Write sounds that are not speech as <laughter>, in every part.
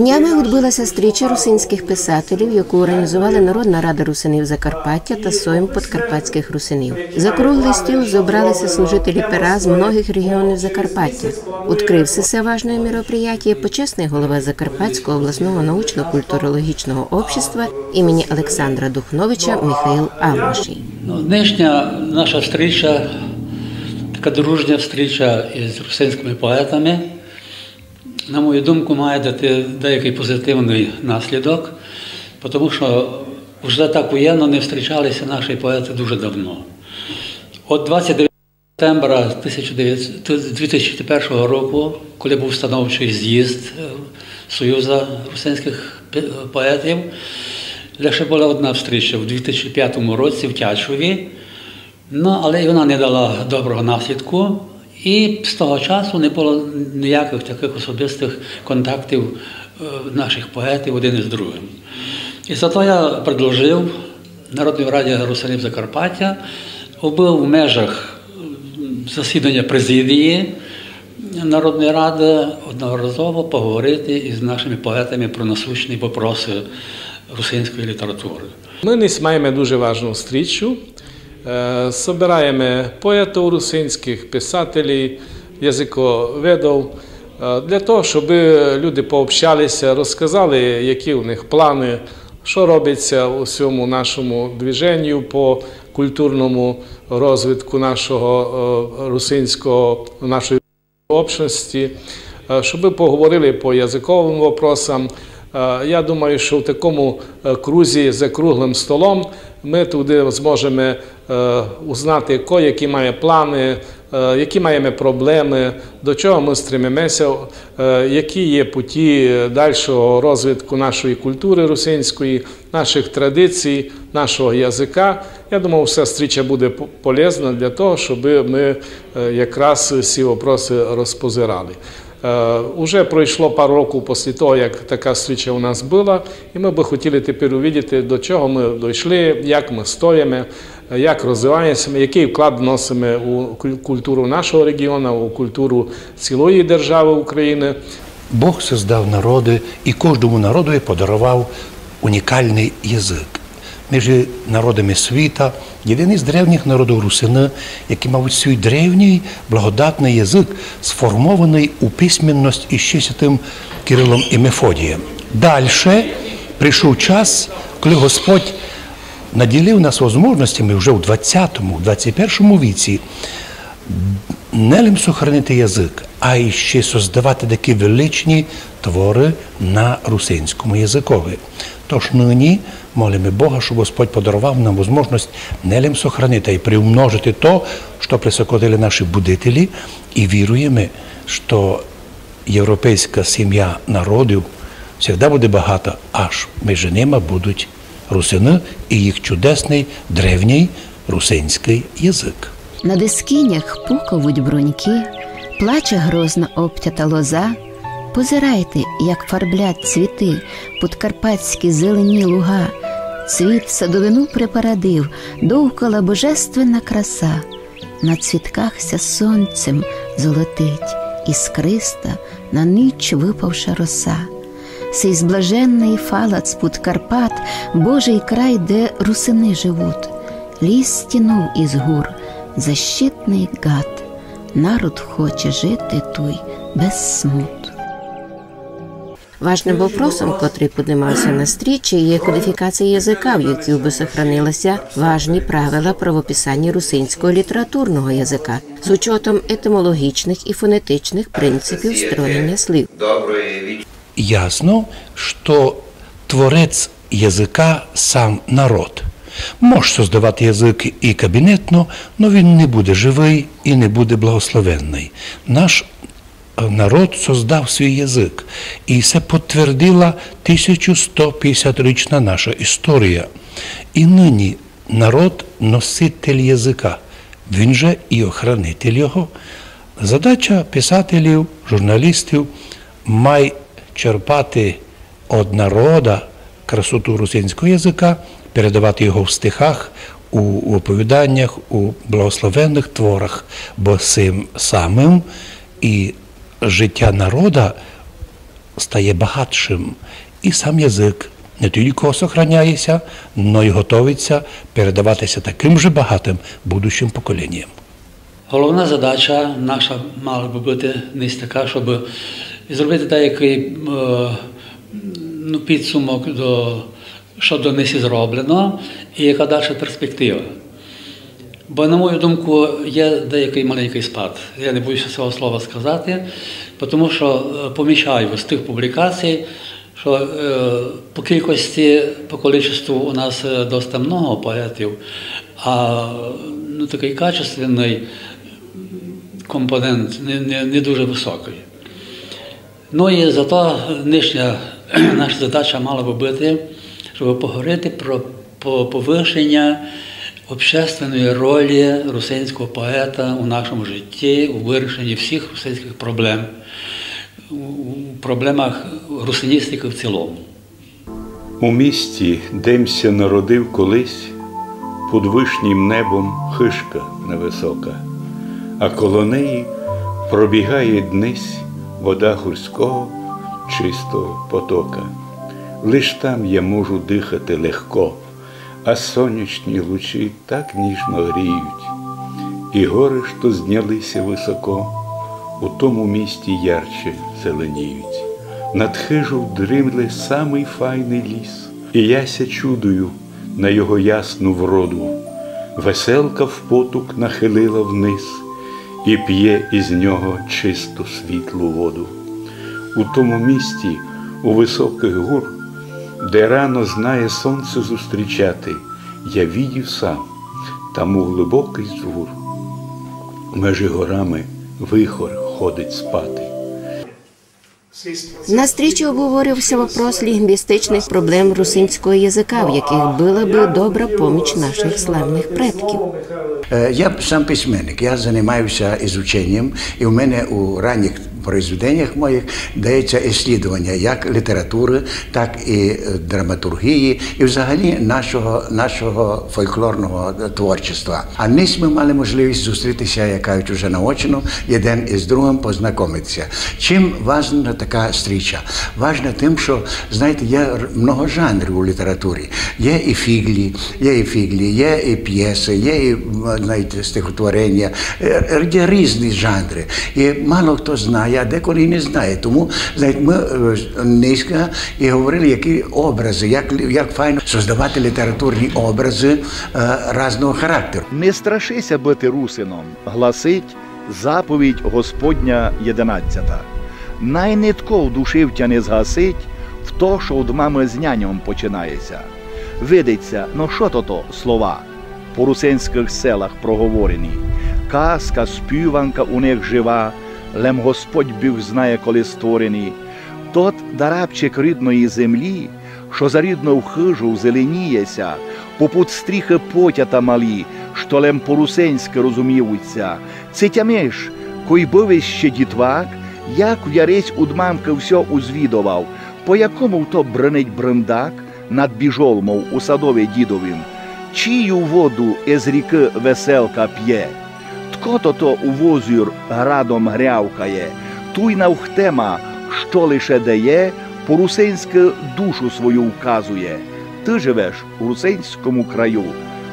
Днями відбулася стріча русинських писателів, яку організували Народна рада русинів Закарпаття та Сойм подкарпатських русинів. За круглий стіл зібралися служителі пера з многих регіонів Закарпаття. Відкрився це важне мероприятие почесний голова Закарпатського обласного научно-культурологічного общества імені Олександра Духновича Михаїл Алмашій. Ну, Нинішня наша стріча, така дружня стріча із русинськими поетами, на мою думку, має дати деякий позитивний наслідок, тому що вже так воєнно не зустрічалися наші поети дуже давно. От 29 сентября 2001 року, коли був становчий з'їзд е, Союзу русинських поетів, лише була одна встріча в 2005 році в Тячові, ну, але і вона не дала доброго наслідку. І з того часу не було ніяких таких особистих контактів е, наших поетів один із другим. І зато я предложив Народній Раді Русалів Закарпаття, був в межах засідання президії Народної ради одноразово поговорити із нашими поетами про насущні вопроси русинської літератури. Ми низ маємо дуже важну стрічу. Е, Собираємо поетів русинських, писателів, язиковедів, е, для того, щоб люди пообщалися, розказали, які у них плани, що робиться у всьому нашому движенню по культурному розвитку нашого е, русинського, нашої общності, щоб поговорили по язиковим вопросам. Я думаю, що в такому крузі за круглим столом ми туди зможемо е, узнати, ко, які має плани, е, які маємо проблеми, до чого ми стремимося, е, які є путі дальшого розвитку нашої культури русинської, наших традицій, нашого язика. Я думаю, вся стріча буде полезна для того, щоб ми якраз ці вопроси розпозирали. Е, Уже пройшло пару років після того, як така зустріча у нас була, і ми би хотіли тепер увидіти, до чого ми дійшли, як ми стоїмо, як розвиваємося, який вклад вносимо у культуру нашого регіону, у культуру цілої держави України. Бог создав народи і кожному народу подарував унікальний язик. Між народами світа єдиний з древніх народів русини, який, мабуть, свій древній благодатний язик, сформований у письменність із ще святим Кирилом і Мефодієм. Далі прийшов час, коли Господь наділив нас можливостями вже в 20-му, 21 віці не лим сохранити язик, а ще создавати такі величні твори на русинському язикові. Тож нині молимо Бога, щоб Господь подарував нам можливість не лим сохранити, а приумножити то, що присокотили наші будителі, і віруємо, що європейська сім'я народів завжди буде багата, аж між ними будуть русини і їх чудесний древній русинський язик. На дискінях пуковуть бруньки, плаче грозно обтята лоза. Позирайте, як фарблять цвіти, подкарпатські зелені луга, цвіт садовину припарадив, довкола божественна краса, на цвітках ся сонцем золотить, іскриста на ніч випавша роса. Сей зблаженний фалац пут Карпат, Божий край, де русини живуть, ліс стінув із гур, защитний гад, народ хоче жити туй без смут. Важним вопросом, котрий піднімався на стрічі, є кодифікація язика, в якій би сохранилися важні правила правописання русинського літературного язика з учетом етимологічних і фонетичних принципів строєння слів. ясно, что творец язика сам народ. Може создавати язик і кабінетно, але він не буде живий і не буде благословенний. Наш народ создав свій язик, і це підтвердила 1150-річна наша історія. І нині народ носитель язика, він же і охранитель його. Задача писателів, журналістів має черпати від народа красоту русинського язика, передавати його в стихах, у оповіданнях, у благословенних творах, бо цим самим і життя стає багатшим, і сам язик не тільки сохраняється, але й готовиться передаватися таким же багатим будущим поколінням. Головна задача наша мала би бути десь така, щоб зробити деякий е, ну, підсумок до що до них зроблено, і яка далі перспектива. Бо, на мою думку, є деякий маленький спад. Я не боюся цього слова сказати, тому що е, помічаю з тих публікацій, що е, по кількості, по кількості у нас е, досить много поетів, а ну, такий качественний компонент не, не, не дуже високий. Ну і зато нижня <clears throat> наша задача мала би бути, щоб поговорити про повищення общественної ролі русинського поета у нашому житті, у вирішенні всіх русинських проблем, у проблемах русиністики в цілому. У місті Демся народив колись під вишнім небом хишка невисока, а коло неї пробігає днись вода гурського чистого потока. Лиш там я можу дихати легко, а сонячні лучі так ніжно гріють, і гори, що знялися високо, у тому місті ярче зеленіють. Над хижу дрімле самий файний ліс, і яся чудою на його ясну вроду. Веселка в потук нахилила вниз і п'є із нього чисту світлу воду. У тому місті, у високих гур, де рано знає сонце зустрічати, я відів сам, там у глибокий звур. Межі горами вихор ходить спати. На встрече обговорювався вопрос лінгвістичних проблем русинського язика, в яких була би добра поміч наших славних предків. Е, Я сам письменник, я займаюся ізученням, і в мене у ранніх произведеннях моїх дається іслідування як літератури, так і е, драматургії, і взагалі нашого нашого фольклорного творчества. А низ ми мали можливість зустрітися, як кажуть, уже наочно, один із другим познайомитися. Чим важна така стріча? Важна тим, що знаєте, є много жанрів у літературі. Є і фіглі, є і фіглі, є і п'єси, є і знаєте, стихотворення, е, є різні жанри. І мало хто знає, а деколи і не знає. Тому знаєте, ми низько і говорили, які образи, як, як файно создавати літературні образи е, різного характеру. Не страшися бути русином, гласить заповідь Господня єдинадцята. Найнитко в душі в тя не згасить, в то, що од мами з няням починається. Видиться, ну що то то слова по русинських селах проговорені. Казка, співанка у них жива, лем Господь Біг знає, коли створені. Тот дарабчик рідної землі, що за рідну хижу зеленіється, попут стріхи потята малі, що лем по-русинськи розуміються. Це тямеш, кой був ще дітвак, як в ярець удмамки все узвідував, по якому то бренить брендак над біжолмов у садові дідовім, чию воду із ріки веселка п'є. Ткото то у возір градом грявкає, туй навхтема, що лише дає, по-русинськи душу свою вказує. Ти живеш у русинському краю.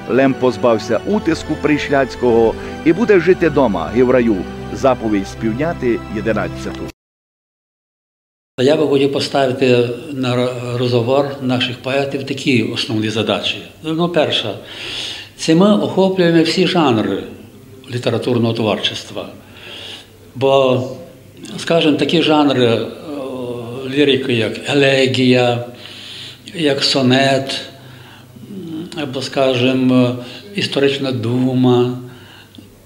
Лем позбався утиску пришляцького і буде жити дома і в раю. Заповідь співняти 11. Я би хотів поставити на розговор наших поетів такі основні задачі. Ну, перша, це ми охоплюємо всі жанри літературного творчества. Бо, скажімо, такі жанри лірики, як елегія, як сонет, або, скажімо, історична дума,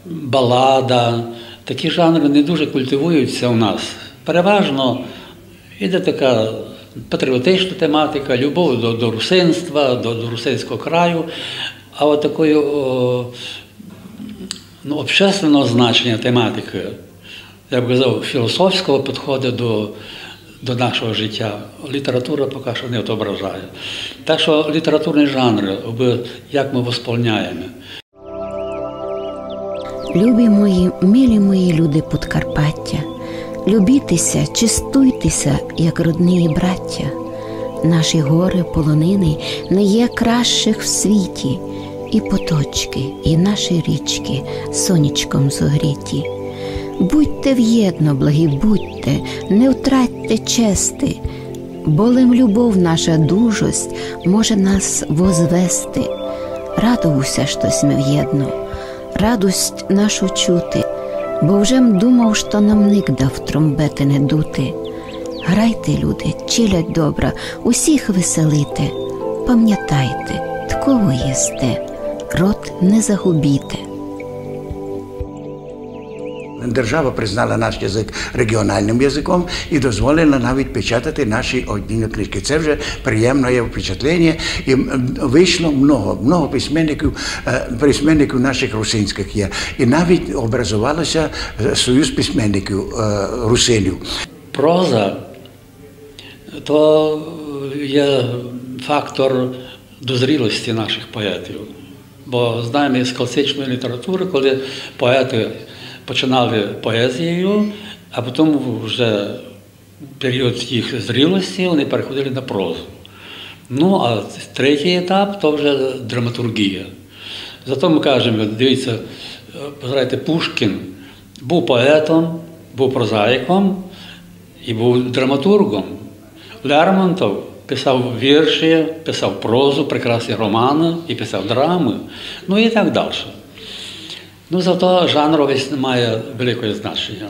балада. Такі жанри не дуже культивуються у нас. Переважно йде така патріотична тематика, любов до до русинства, до, до русинського краю, а от такої о, ну, общественного значення тематики, я б казав, філософського підходу до до нашого життя, література поки що не відображає. Так що літературні жанри, як ми восполняємо. Любі мої, милі мої люди Подкарпаття, любітеся, чистуйтеся, як родні браття. Наші гори, полонини не є кращих в світі, і поточки, і наші річки сонячком зогріті. Будьте в'єдно, благі, будьте, не втратьте чести, бо лим любов наша дужость може нас возвести. Радувався щось ми в'єдно, радость нашу чути, бо вже м думав, що нам ник дав тромбети не дути. Грайте, люди, чилять добра, усіх веселите, пам'ятайте, такого єсте, рот не загубіте. Держава признала наш язик регіональним язиком і дозволила навіть печатати наші одні книжки. Це вже приємне впечатлення. І вийшло много, много письменників, е, письменників наших русинських є. І навіть образувалося е, союз письменників е, русинів. Проза то є фактор дозрілості наших поетів. Бо знаємо із класичної літератури, коли поети починали поезією, а потім вже період їх зрілості вони переходили на прозу. Ну, а третій етап то вже драматургія. Зато ми кажемо, дивіться, позирайте, Пушкін був поетом, був прозаїком і був драматургом. Лермонтов писав вірші, писав прозу, прекрасні романи і писав драми, ну і так далі. Ну, зато жанровість не має великого значення.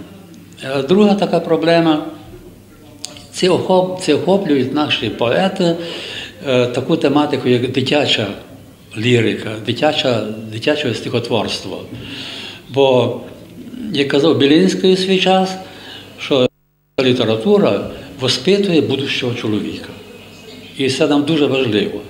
Е, Друга така проблема це охоп, охоплюють наші поети е, таку тематику, як дитяча лірика, дитяча, дитяче стихотворство. Бо, як казав Білінський у свій час, що література воспитує будущого чоловіка. І це нам дуже важливо.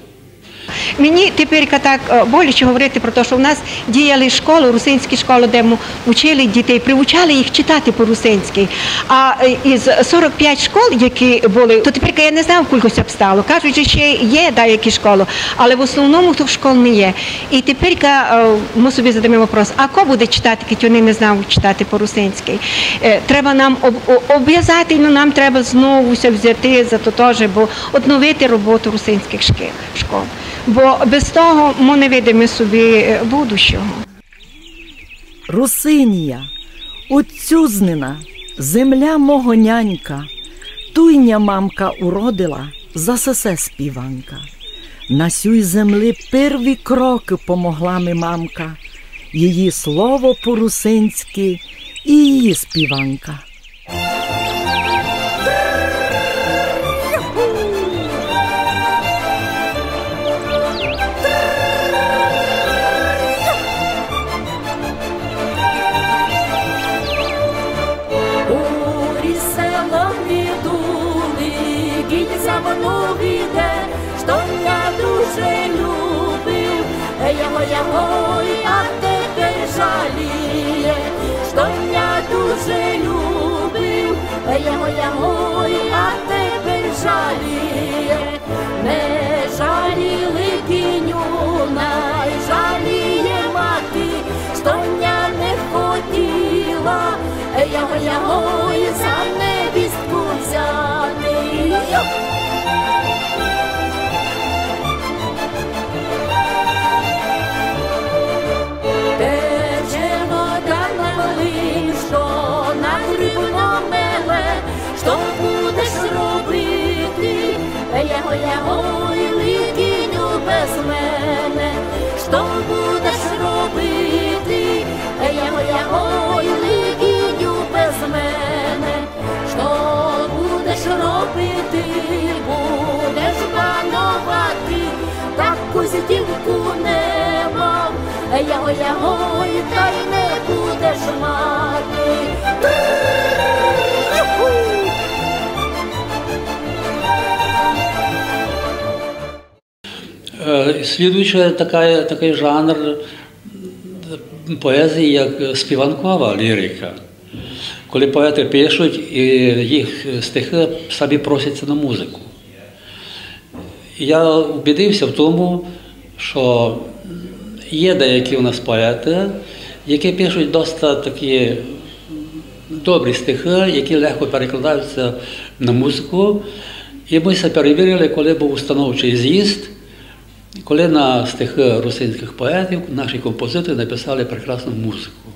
Мені тепер так е, боляче говорити про те, що в нас діяли школи, русинські школи, де ми вчили дітей, привчали їх читати по-русинськи. А е, із 45 школ, які були, то тепер я не знаю, кількось обстало. Кажуть, що ще є деякі школи, але в основному тих школ не є. І тепер е, ми собі задаємо вопрос, а кого буде читати, які вони не знають читати по-русинськи? Треба нам обов'язати, нам треба знову взяти за то теж, бо обновити роботу русинських шкіл школ бо без того ми не видимо собі будущого. Русинія, отцюзнена, земля мого нянька, туйня мамка уродила, засосе співанка. На сюй землі перві кроки помогла ми мамка, її слово по-русинськи і її співанка. Робити, яго, яго, ликіню без мене, що будеш робити, будеш панувати, таку здівку не мав, яго, яго, та й не будеш мати. Слідуючий така, такий жанр поезії, як співанкова лірика. Коли поети пишуть, і їх стихи самі просяться на музику. Я убідився в тому, що є деякі у нас поети, які пишуть досить такі добрі стихи, які легко перекладаються на музику. І ми це перевірили, коли був установчий з'їзд, коли на стихи русинських поетів наші композитори написали прекрасну музику.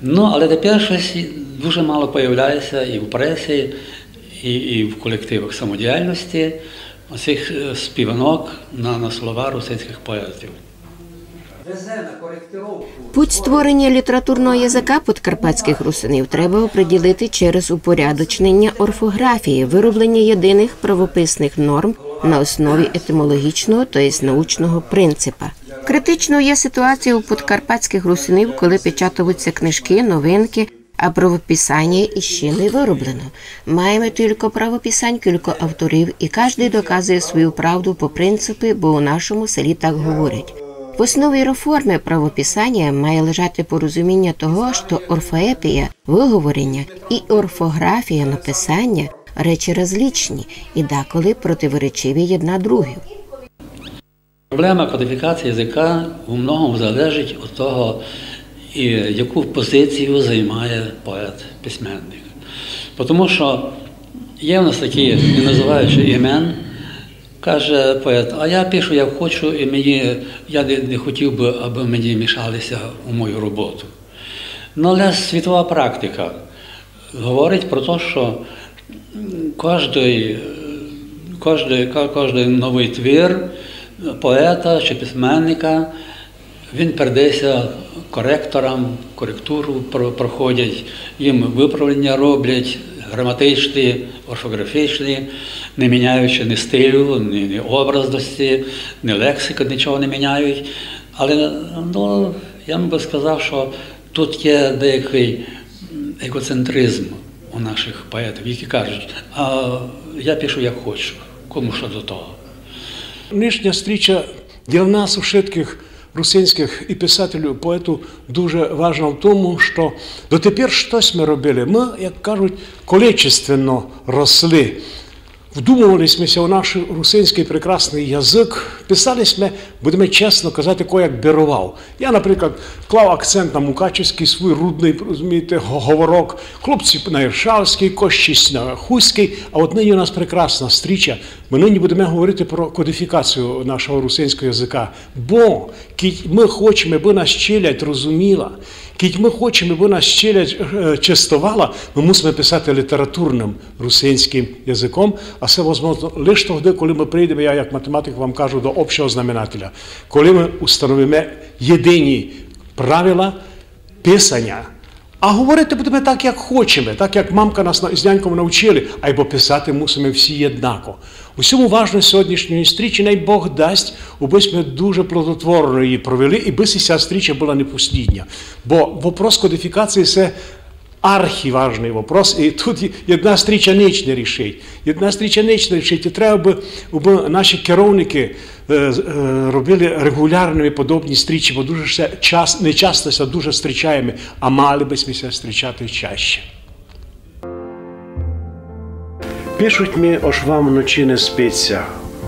Ну, але тепер щось дуже мало появляється і в пресі, і, і в колективах самодіяльності оцих е, співанок на, на слова русинських поетів. Путь створення літературного язика подкарпатських русинів треба оприділити через упорядочнення орфографії, вироблення єдиних правописних норм на основі етимологічного, тобто научного принципа. Критичною є ситуація у подкарпатських русинів, коли печатаються книжки, новинки, а правописання іще не вироблено. Маємо тільки правописань, кілька авторів, і кожен доказує свою правду по принципі, бо у нашому селі так говорять. В основі реформи правописання має лежати порозуміння того, що орфоепія, виговорення і орфографія написання речі розлічні і деколи противоречиві одна другій. Проблема кодифікації язика у многому залежить від того, яку позицію займає поет-письменник. Тому що є в нас такі, не називаючи імен, каже поет, а я пишу, як хочу, і мені, я не, не хотів би, аби мені мішалися у мою роботу. Ну, але світова практика говорить про те, що кожний, кожний, кожний новий твір поета чи письменника, він передається коректорам, коректуру проходять, їм виправлення роблять, граматичні, орфографічні, не міняючи ні стилю, ні, ні образності, ні лексики, нічого не міняють. Але ну, я би сказав, що тут є деякий егоцентризм у наших поетів, які кажуть, а я пишу як хочу, кому що до того. Нижня стріча для нас, у všetkих русинських і писателів, поету дуже важна в тому, що дотепер щось ми робили. Ми, як кажуть, количественно росли. Вдумувалися у наш русинський прекрасний язик, писали ми, будемо чесно казати, ко як берував. Я, наприклад, вклав акцент на Мукачівський, свій рудний, розумієте, говорок, хлопці на Іршавський, Кощісь на Хуський, а от нині у нас прекрасна стріча. Ми нині будемо говорити про кодифікацію нашого русинського язика. Бо ми хочемо, аби нас челядь розуміла, Кіть ми хочемо, аби нас щиля частувала, ми мусимо писати літературним русинським язиком, а це можливо лише тоді, коли ми прийдемо, я як математик вам кажу, до общого знаменателя, коли ми установимо єдині правила писання. А говорити будемо так, як хочемо, так як мамка нас з няньком навчили, або писати мусимо всі єднако. Усьому важно сьогоднішньої стрічі, най Бог дасть, убись ми дуже плодотворно її провели, і би ця стріча була не послідня. Бо вопрос кодифікації це архіважний вопрос, і тут одна стріча ніч не рішить. Одна стріча ніч не рішить. І треба, аби наші керівники робили регулярними подобні стрічі, бо дуже час, не часто дуже зустрічаємо, а мали би ми зустрічати чаще. Пишуть ми, аж вам вночі не спиться,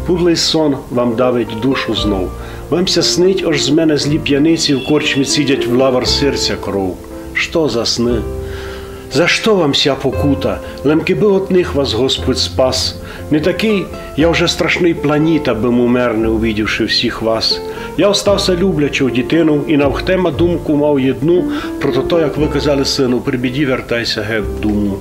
пуглий сон вам давить душу знов. Вамся снить, аж з мене злі п'яниці в корчмі сидять в лавар серця кров. Що за сни? За що вам ся покута? Лемки би от них вас Господь спас. Не такий, я вже страшний планіт, аби умер, не увидівши всіх вас. Я остався люблячу дитину і навхтема думку мав єдну, про то, як ви казали сину, при біді вертайся геть думу.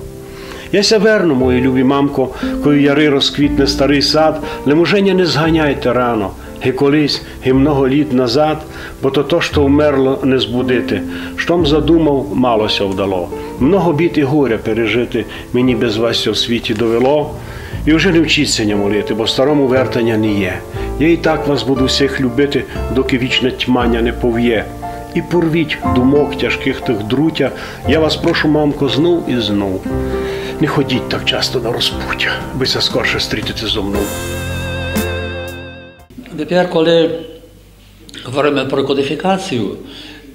Я ся верну, мої любі мамко, кою яри розквітне старий сад, лемуження не зганяйте рано, ге колись, ге много літ назад, бо то то, що вмерло, не збудити. Штом задумав, малося вдало. Много бід і горя пережити мені без вас в світі довело. І вже не вчіться не молити, бо старому вертання не є. Я і так вас буду всіх любити, доки вічне тьмання не пов'є. І порвіть думок тяжких тих друтя, я вас прошу, мамко, знов і знов. Не ходіть так часто на розпуття, бися скорше стрітити зо мною. Тепер, коли говоримо про кодифікацію,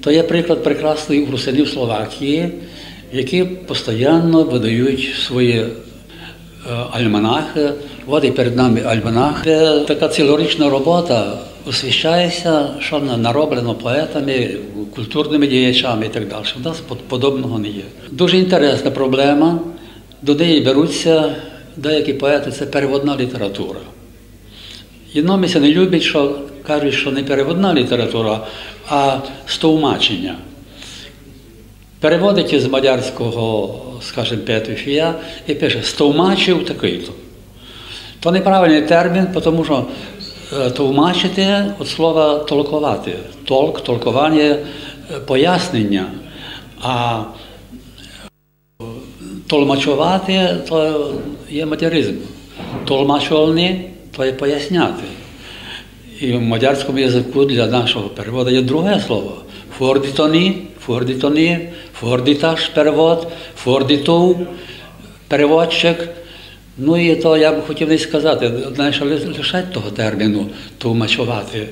то є приклад прекрасний у Словакії, які постійно видають свої альманахи. От і перед нами альманах. Це така цілорічна робота освіщається, що нароблено поетами, культурними діячами і так далі. У нас подобного не є. Дуже інтересна проблема. До неї беруться деякі поети, це переводна література. Єдномися не люблять, що кажуть, що не переводна література, а стовмачення. Переводить із мадярського, скажімо, Петефія і пише стовмачив такий-то. То неправильний термін, тому що товмачити від слова толкувати. Толк, толкування, пояснення. А толмачувати то є материзм. Толмачольні то є поясняти. І в мадярському язику для нашого переводу є друге слово. Фордітоні, фордітоні, фордіташ перевод, фордітов переводчик. Ну і то я б хотів не сказати, знаєш, лишать того терміну тлумачувати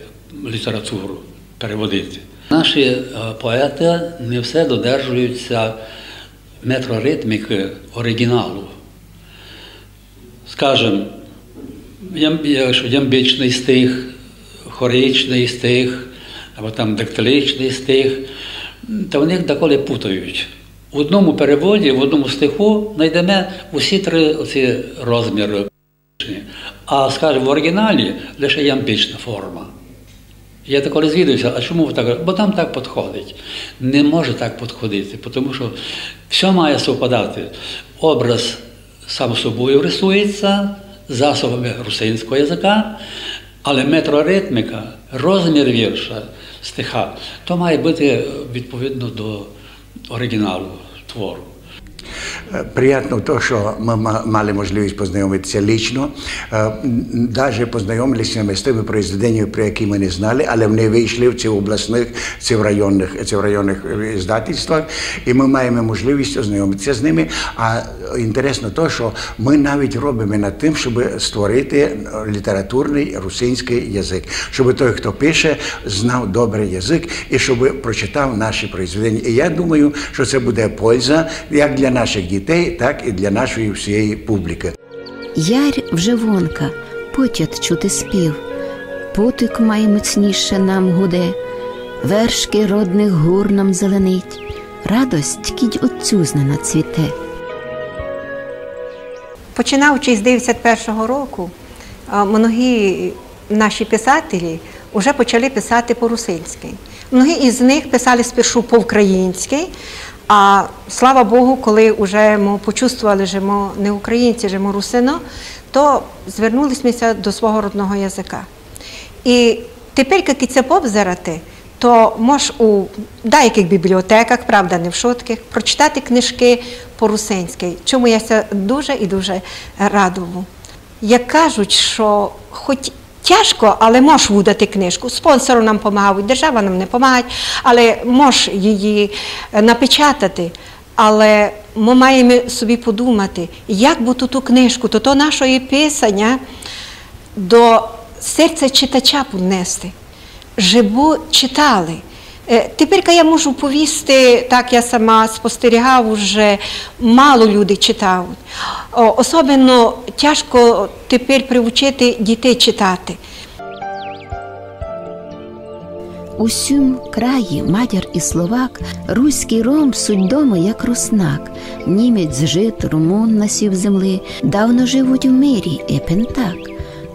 літературу, переводити. Наші поети не все додержуються метроритміки оригіналу. Скажем, ямбічний стих, хоричний стих, або там дактиличний стих, то в них деколи путають. В одному переводі, в одному стиху знайдемо усі три оці розміри. А скажімо, в оригіналі лише ямбічна форма. Я також звідуюся, а чому так? Бо там так підходить. Не може так підходити, тому що все має совпадати. Образ сам собою рисується засобами русинського язика, але метроритміка, розмір вірша, стиха, то має бути відповідно до оригіналу твору. Приятно то, що ми мали можливість познайомитися лічно. Навіть познайомилися ми з тими произведеннями, про які ми не знали, але вони вийшли в ці обласних, в районних, в районних здательствах, і ми маємо можливість ознайомитися з ними. А інтересно то, що ми навіть робимо над тим, щоб створити літературний русинський язик, щоб той, хто пише, знав добрий язик і щоб прочитав наші произведення. І я думаю, що це буде польза як для наших дітей, так і для нашої всієї публіки. Ярь вже вонка, потят чути спів, потик має міцніше нам гуде, вершки родних гур нам зеленить, радость кідь отцюзнена цвіте. Починаючи з 91-го року, многі наші писателі вже почали писати по-русинськи. Многі із них писали спершу по-українськи, а слава Богу, коли вже ми почувствували, що ми не українці, що ми русино, то звернулися до свого родного язика. І тепер, як це побзирати, то можеш у деяких бібліотеках, правда, не в шотких, прочитати книжки по-русинськи, чому я дуже і дуже радував. Як кажуть, що хоч Тяжко, але можеш видати книжку. Спонсору нам допомагають, держава нам не допомагає, але можеш її напечатати. Але ми маємо собі подумати, як би ту книжку, то то нашої писання до серця читача піднести, щоб читали. Тепер я можу повісти, так я сама спостерігав, вже мало людей читають. Особливо тяжко тепер привчити дітей читати. У сім краї матір і словак, руський ром суть дома, як руснак, німець жит, румун насів земли, давно живуть в мирі, і пентак.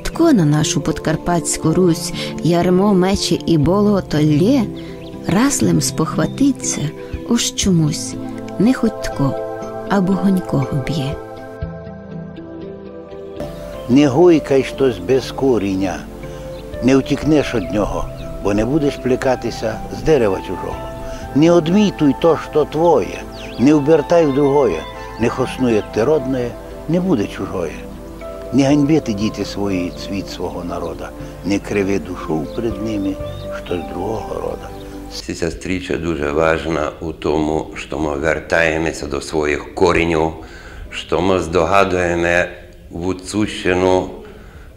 Тко на нашу подкарпатську Русь, ярмо, мечі і болото лє, разлем спохватиться, уж чомусь, не хоть тко, а богонького б'є. Не гойкай щось без коріння, не втікнеш від нього, бо не будеш плікатися з дерева чужого. Не одмітуй то, що твоє, не обертай в другое, не хоснує ти родне, не буде чужое. Не ганьбити діти свої цвіт свого народа, не криви душу перед ними, щось другого рода. Ця стріча дуже важна у тому, що ми вертаємося до своїх коренів, що ми здогадуємо вуцущину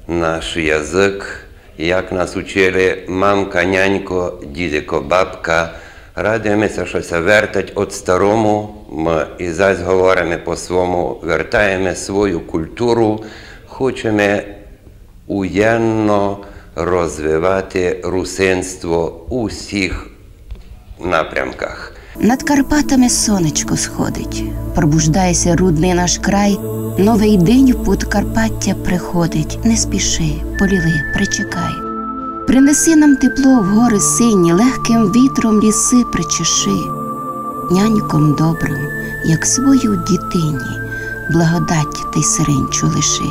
наш язик, як нас учили мамка, нянько, дідико, бабка. Радуємося, що це вертать від старому, ми і зась говоримо по-своєму, вертаємо свою культуру, хочемо уєнно розвивати русинство у всіх напрямках. Над Карпатами сонечко сходить, пробуждайся, рудний наш край, новий день в пут Карпаття приходить. Не спіши, поліли, причекай. Принеси нам тепло в гори сині, легким вітром ліси причеши, няньком добрим, як свою дітині, благодать ти сиренчу лиши.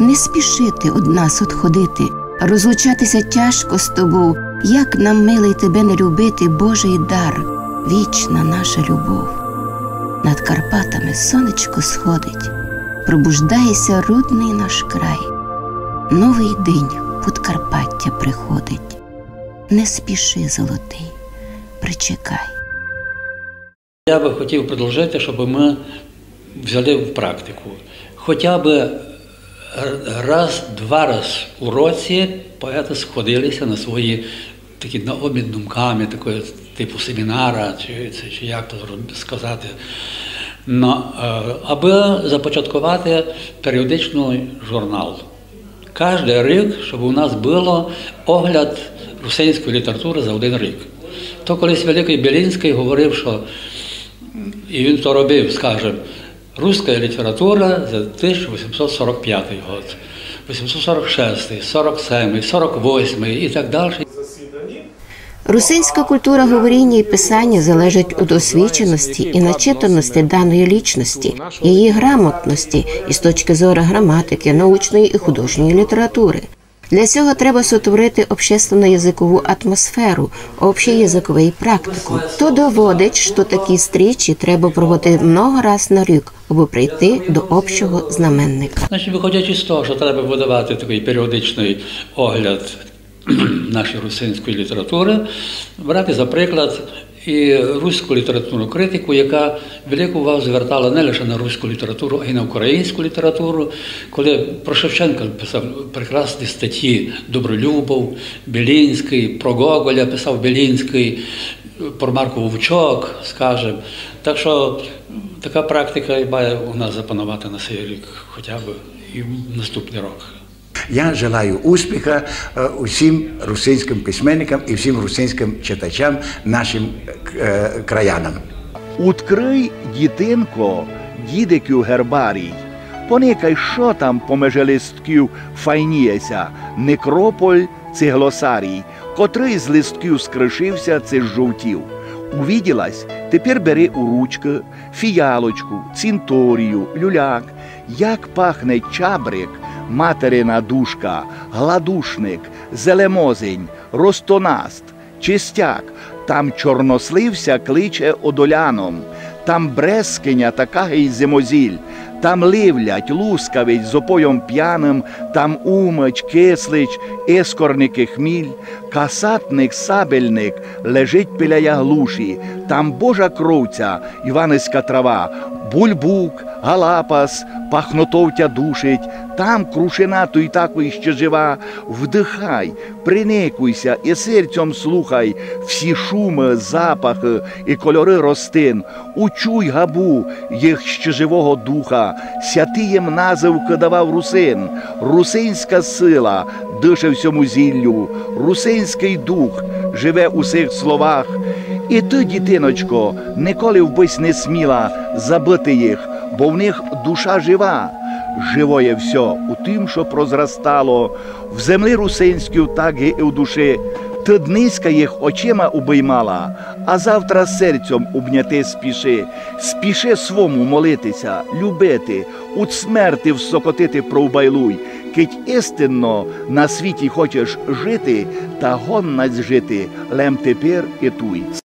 Не спішити од нас отходити, розлучатися тяжко з тобою, як нам милий тебе не любити, Божий дар, вічна наша любов. Над Карпатами сонечко сходить, пробуждається рудний наш край. Новий день Подкарпаття приходить. Не спіши, золотий, причекай. Я би хотів продовжити, щоб ми взяли в практику. Хоча б раз, два раз у році поети сходилися на свої такі на обмін думками, такої типу семінара, чи, чи, чи як то сказати. Но, аби започаткувати періодичний журнал. Кожен рік, щоб у нас було огляд русинської літератури за один рік. То колись Великий Білінський говорив, що і він то робив, скажімо, руська література за 1845 год, 846, 47, 48 і так далі. Русинська культура говоріння і писання залежить від освіченості і начитаності даної лічності, її грамотності із точки зору граматики, научної і художньої літератури. Для цього треба сотворити общественно-язикову атмосферу, общеязиковий практику. То доводить, що такі стрічі треба проводити много раз на рік, аби прийти до общого знаменника. Значить, виходячи з того, що треба видавати такий періодичний огляд <clears throat> нашої русинської літератури, брати за приклад і руську літературну критику, яка велику увагу звертала не лише на руську літературу, а й на українську літературу. Коли про Шевченка писав прекрасні статті Добролюбов, Білінський, про Гоголя писав Білінський, про Марко Вовчок, скажімо. Так що така практика має у нас запанувати на цей рік, хоча б і в наступний рок. Я желаю успіха е, усім русинським письменникам і всім русинським читачам, нашим е, краянам. Уткрий, дітинко, дідикю гербарій. Поникай, що там помеже листків файніється, некрополь це глосарій, котрий з листків скришився, це жовтів. Увіділась, тепер бери у ручки, фіялочку, цінторію, люляк, як пахне чабрик, материна душка, гладушник, зелемозень, ростонаст, чистяк, там чорнослився кличе одоляном, там брескиня така гей зимозіль, там ливлять, лускавить з опоєм п'яним, там умич, кислич, ескорники хміль, касатник, сабельник лежить біля яглуші, там божа кровця, іваниська трава, бульбук, галапас, пахнотовтя душить, там крушина той такої ще жива, вдихай, приникуйся і серцем слухай всі шуми, запахи і кольори ростин, учуй габу їх ще живого духа, святиєм називки давав русин, русинська сила дише всьому зіллю, русинський дух живе у цих словах. І ти, дітиночко, ніколи вбись не сміла забити їх, бо в них душа жива. Живоє все у тим, що прозрастало, в землі русинській так і у душі. Ти дниська їх очима убиймала, а завтра серцем обняти спіши, спіши свому молитися, любити, у смерти всокотити провбайлуй, кить істинно на світі хочеш жити, та гоннать жити, лем тепер і туй.